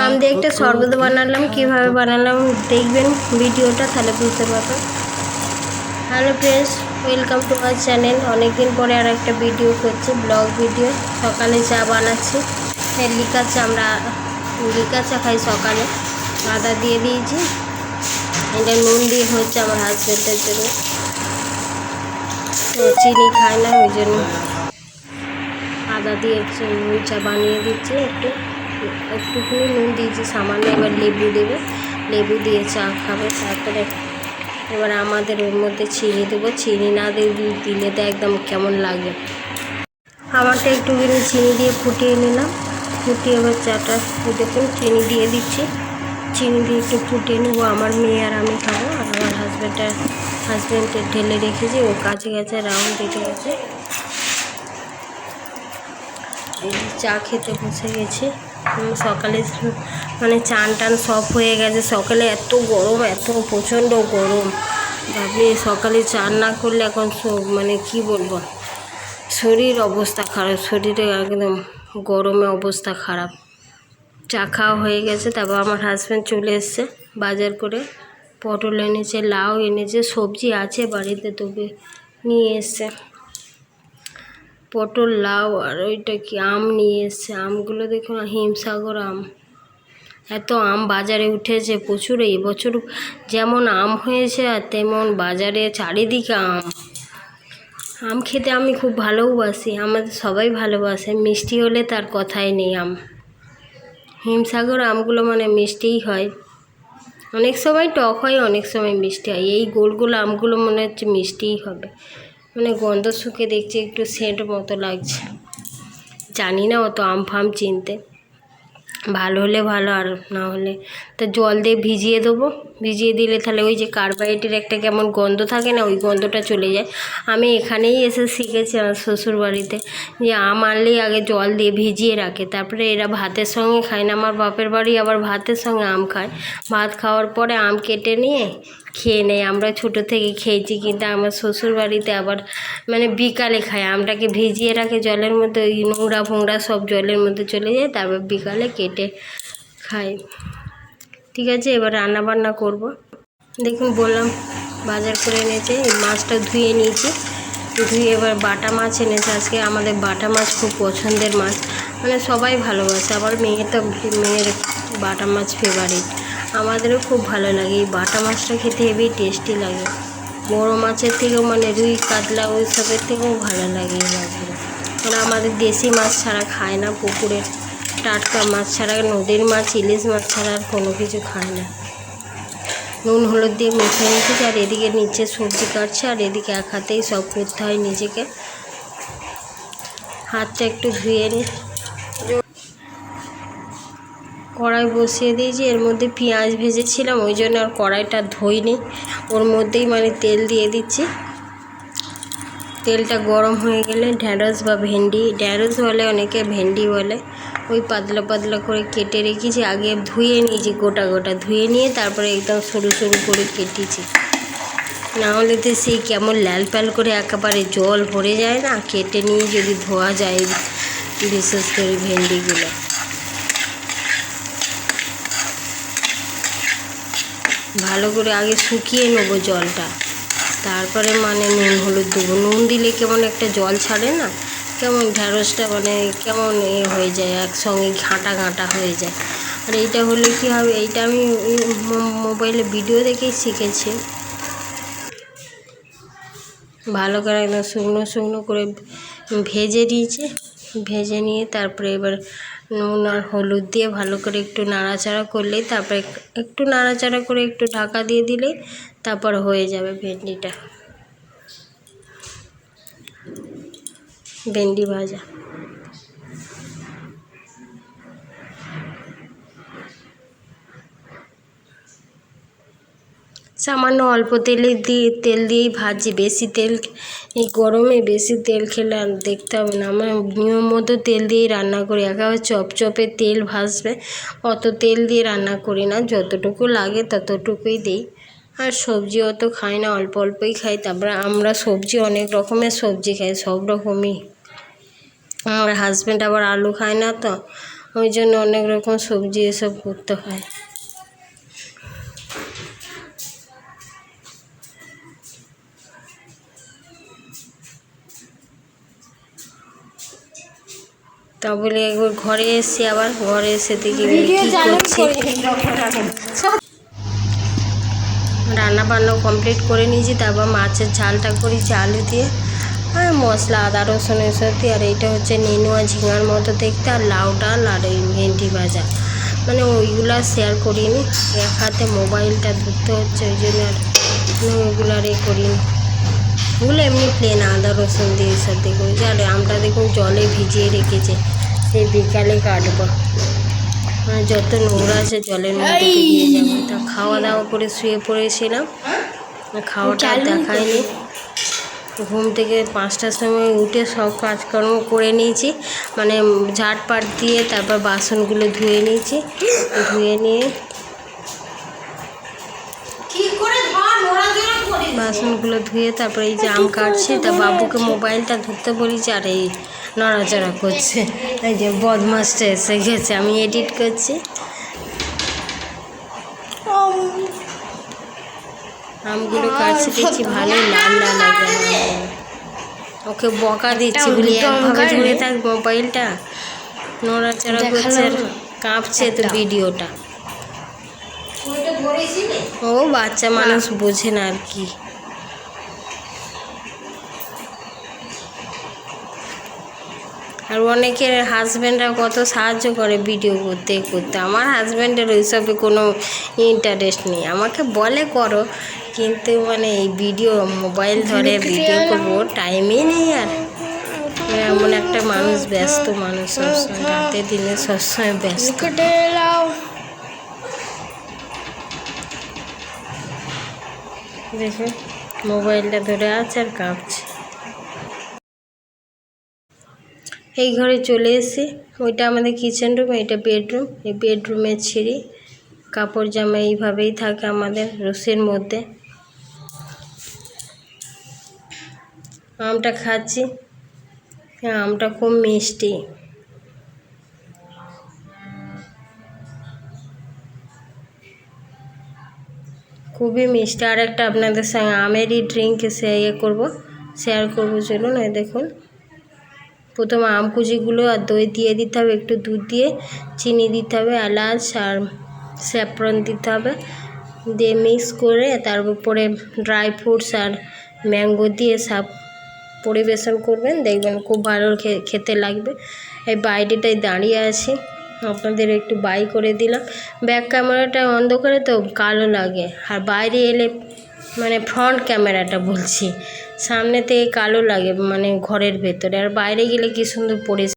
আম দিয়ে একটা শরবত বানালাম, কীভাবে বানালাম দেখবেন ভিডিওটা, তাহলে বুঝতে পারবেন। Hello friends welcome to my channel অনেকদিন পরে আর একটা ভিডিও করছি ব্লগ ভিডিও সকালে চা বানাচ্ছি লিকার চা আমরা লিকার চা খাই সকালে। আদা দিয়ে দিয়েছি, এটা নুন দিয়ে হচ্ছে আমার হাজব্যান্ডের জন্য। চিনি খায় না, ওই জন্য। আদা দিয়ে নুন চা বানিয়ে দিচ্ছি একটু। একটুখানি নুন দিয়েছি, সামান্য এবার লেবু দেবে। লেবু দিয়ে চা খাবে, তারপরে এবার আমাদের ওর মধ্যে চিনি দেবো। চিনি না দিলে তো একদম কেমন লাগে। আমারটা একটুখানি চিনি দিয়ে ফুটিয়ে নিলাম। ফুটিয়ে এবার চাটা দেখুন, চিনি দিয়ে দিচ্ছি। চিনি দিয়ে একটু ফুটিয়ে নেব। আমার মেয়ে আর আমি খাব আর আমার হাজব্যান্ডটা হাজব্যান্ডে ঢেলে রেখেছি। ও কাছে গেছে রাউন্ড দিতে গেছে। চা খেতে বসে গেছি। সকালে মানে চান টান সব হয়ে গেছে। সকালে এত গরম, এত প্রচণ্ড গরম। ভাবি সকালে চান না করলে এখন মানে কি বলব? শরীর অবস্থা খারাপ, শরীরে একদম গরমে অবস্থা খারাপ। চা খাওয়া হয়ে গেছে, তারপর আমার হাজব্যান্ড চলে এসছে বাজার করে। পটল এনেছে, লাউ এনেছে, সবজি আছে বাড়িতে তবে নিয়ে এসছে। পটল, লাউ আর ওইটা কি আম নিয়ে এসছে। আমগুলো দেখুন, হিমসাগর আম। এত আম বাজারে উঠেছে প্রচুর। এই বছর যেমন আম হয়েছে আর তেমন বাজারে চারিদিকে আম। আম খেতে আমি খুব ভালোবাসি আমাদের সবাই ভালোবাসে। মিষ্টি হলে তার কথাই নেই আম। হিমসাগর আমগুলো মানে মিষ্টিই হয়। অনেক সময় টক হয়, অনেক সময় মিষ্টি হয়। এই গোল গোল আমগুলো মনে হচ্ছে মিষ্টিই হবে। মানে গন্ধ শুকে দেখছি একটু সেন্ট মতো লাগছে। জানি না অত আম ফাম চিনতে। ভালো হলে ভালো আর না হলে তা জল দিয়ে ভিজিয়ে দেবো। ভিজিয়ে দিলে তাহলে ওই যে কার্বাইডের একটা কেমন গন্ধ থাকে না, ওই গন্ধটা চলে যায়। আমি এখানেই এসে শিখেছি আমার শ্বশুর বাড়িতে যে আম আনলেই আগে জল দিয়ে ভিজিয়ে রাখে। তারপরে এরা ভাতের সঙ্গে খায় না, আমার বাপের বাড়ি আবার ভাতের সঙ্গে আম খায়। ভাত খাওয়ার পরে আম কেটে নিয়ে খেয়ে নেয়। আমরা ছোটো থেকে খেয়েছি, কিন্তু আমার শ্বশুর বাড়িতে আবার মানে বিকালে খায়। আমটাকে ভিজিয়ে রাখে জলের মধ্যে, ওই নোংরা ফোংরা সব জলের মধ্যে চলে যায়, তারপর বিকালে কেটে খায় ঠিক আছে, এবার রান্না বান্না করব। দেখুন, বললাম বাজার করে এনেছে মাছটা ধুয়ে নিয়েছি। ধুয়ে এবার বাটা মাছ এনেছে। আজকে আমাদের বাটা মাছ খুব পছন্দের মাছ। মানে সবাই ভালোবাসে, আবার মেয়ে তো মেয়ের বাটা মাছ ফেভারিট আমাদেরও খুব ভালো লাগে। এই বাটা মাছটা খেতে হেবি টেস্টি লাগে। বড়ো মাছের থেকেও মানে রুই, কাতলা, ওই সবের থেকেও ভালো লাগে এই মাছগুলো। মানে আমাদের দেশি মাছ ছাড়া খায় না পুকুরের টাটকা মাছ ছাড়া, নদীর মাছ, ইলিশ মাছ ছাড়া আর কোনো কিছু খায় না। নুন, হলুদ দিয়ে মেখে নিতেছে আর এদিকে নিচে সবজি কাটছে, আর এদিকে এক হাতেই সব করতে হয় নিজেকে। হাতটা একটু ধুয়ে নি। কড়াই বসিয়ে দিয়েছি, এর মধ্যে পেঁয়াজ ভেজেছিলাম, ওই জন্য আর কড়াইটা ধুইনি। ওর মধ্যেই মানে তেল দিয়ে দিচ্ছি। তেলটা গরম হয়ে গেলে ঢ্যাঁড়স বা ভেন্ডি, ঢ্যাঁড়স বলে অনেকে ভেন্ডি বলে। ওই পাতলা পাতলা করে কেটে রেখেছি, আগে ধুয়ে নিয়েছি গোটা গোটা, ধুয়ে নিয়ে তারপরে একদম সরু সরু করে কেটেছি। না হলে তো সেই কেমন লাল পাল করে একেবারে জল ভরে যায় না, কেটে নিয়ে যদি ধোয়া যায় বিশেষ করে ভেন্ডিগুলো। ভালো করে আগে শুকিয়ে নেব জলটা। তারপরে মানে নুন, হলুদ দেবো। নুন দিলে কেমন একটা জল ছাড়ে না? কেমন ঢ্যাঁড়সটা মানে কেমন এ হয়ে যায়, একসঙ্গে ঘাঁটা ঘাঁটা হয়ে যায়। আর এইটা হলে কী হবে, এইটা আমি মোবাইলে ভিডিও দেখেই শিখেছি। ভালো করে একদম শুকনো শুকনো করে ভেজে নিয়েছি। ভেজে নিয়ে তারপরে এবার নুন আর হলুদ দিয়ে ভালো করে একটু নাড়াচাড়া করলেই তারপরে একটু নাড়াচাড়া করে একটু ঢাকা দিয়ে দিলেই তারপর হয়ে যাবে ভেন্ডিটা। ভেন্ডি ভাজা। সামান্য অল্প তেলে দিয়ে তেল দিয়েই ভাজি। বেশি তেল এই গরমে বেশি তেল খেলে দেখতে হবে না। আমরা নিয়ম মতো তেল দিয়েই রান্না করি। একেবারে চপচপে তেল ভাসবে অত তেল দিয়ে রান্না করি না। যতটুকু লাগে ততটুকুই দিই। আর সবজি অত খাই না। অল্প অল্পই খাই। তারপরে আমরা সবজি অনেক রকমের সবজি খাই। সব রকমই। আমার হাজব্যান্ড আবার আলু খায় না তো ওই জন্য অনেক রকম সবজি এসব করতে হয়। তা বলে একবার ঘরে এসছি আবার ঘরে এসে দেখি রান্না বান্না কমপ্লিট করে নিয়েছি তারপর মাছের ঝালটা করেছি আলু দিয়ে। আর মশলা আদা রসুন এসব দিয়ে। আর এইটা হচ্ছে নেনুয়া ঝিঙার মতো দেখতে আর লাউ ডাল আর এই ভেন্ডি ভাজা। মানে ওইগুলো শেয়ার করিনি। এক হাতে মোবাইলটা ধরতে হচ্ছে ওই জন্য আর ওইগুলো আর এ করিনি। ওগুলো এমনি প্লেন আদা রসুন দিয়ে এসব দিয়ে করেছি আর আমটা দেখুন জলে ভিজিয়ে রেখেছে সেই বিকালে কাটবো। মানে যত নোংরা আছে জলের মধ্যে তা খাওয়া দাওয়া করে শুয়ে পড়েছিলাম। খাওয়াটা আর দেখায়নি। ঘুম থেকে পাঁচটার সময় উঠে সব কাজকর্ম করে নিয়েছি। মানে ঝাড়পাট দিয়ে তারপর বাসনগুলো ধুয়ে নিয়েছি। ধুয়ে নিয়ে বাসনগুলো ধুয়ে তারপরে এই যে আম কাটছি তা বাবুকে মোবাইলটা ধরতে বলেছি আর এই নড়াচড়া করছে। এই যে বদমাসটা এসে গেছে আমি এডিট করছি। আমগুলো কাটছি দেখছি ভালো লাল লাল ওকে বকা দিচ্ছি বলি একভাবে ধরে থাক মোবাইলটা। নড়াচড়া করছে আর কাঁপছে তো ভিডিওটা। ও বাচ্চা মানুষ বোঝে না আর কি। আর অনেকের হাজব্যান্ডরা কত সাহায্য করে ভিডিও করতে করতে। আমার হাজব্যান্ডের ওইসবে কোনো ইন্টারেস্ট নেই। আমাকে বলে করো কিন্তু মানে এই ভিডিও মোবাইল ধরে ভিডিও করব টাইমই নেই আর। এমন একটা মানুষ ব্যস্ত মানুষ সবসময় রাতে দিনে সবসময় ব্যস্ত। দেখুন মোবাইলটা ধরে আছে আর কাঁপছে। এই ঘরে চলে এসেছি। ওইটা আমাদের কিচেন রুম এটা বেডরুম এই বেডরুমের ছিঁড়ি কাপড় জামা এইভাবেই থাকে আমাদের রসের মধ্যে। আমটা খাচ্ছি। হ্যাঁ, আমটা খুব মিষ্টি। খুবই মিষ্টি। আর একটা আপনাদের সঙ্গে আমেরই ড্রিঙ্ক সে ইয়ে করব শেয়ার করব। চলুন এই দেখুন। প্রথমে আম কুচিগুলো আর দই দিয়ে দিতে হবে একটু দুধ দিয়ে। চিনি দিতে হবে এলাচ আর স্যাফরন দিতে হবে। দিয়ে মিক্স করে তার উপরে ড্রাই ফ্রুটস আর ম্যাঙ্গো দিয়ে সব পরিবেশন করবেন, দেখবেন খুব ভালো খেতে লাগবে। এই বাইরেটায় দাঁড়িয়ে আছি, আপনাদের একটু বাই করে দিলাম। ব্যাক ক্যামেরাটা অন্ধকারে তো কালো লাগে, আর বাইরে এলে মানে ফ্রন্ট ক্যামেরাটা বলছি সামনে থেকে কালো লাগে মানে ঘরের ভেতরে, আর বাইরে গেলে কি সুন্দর পরিষ্কার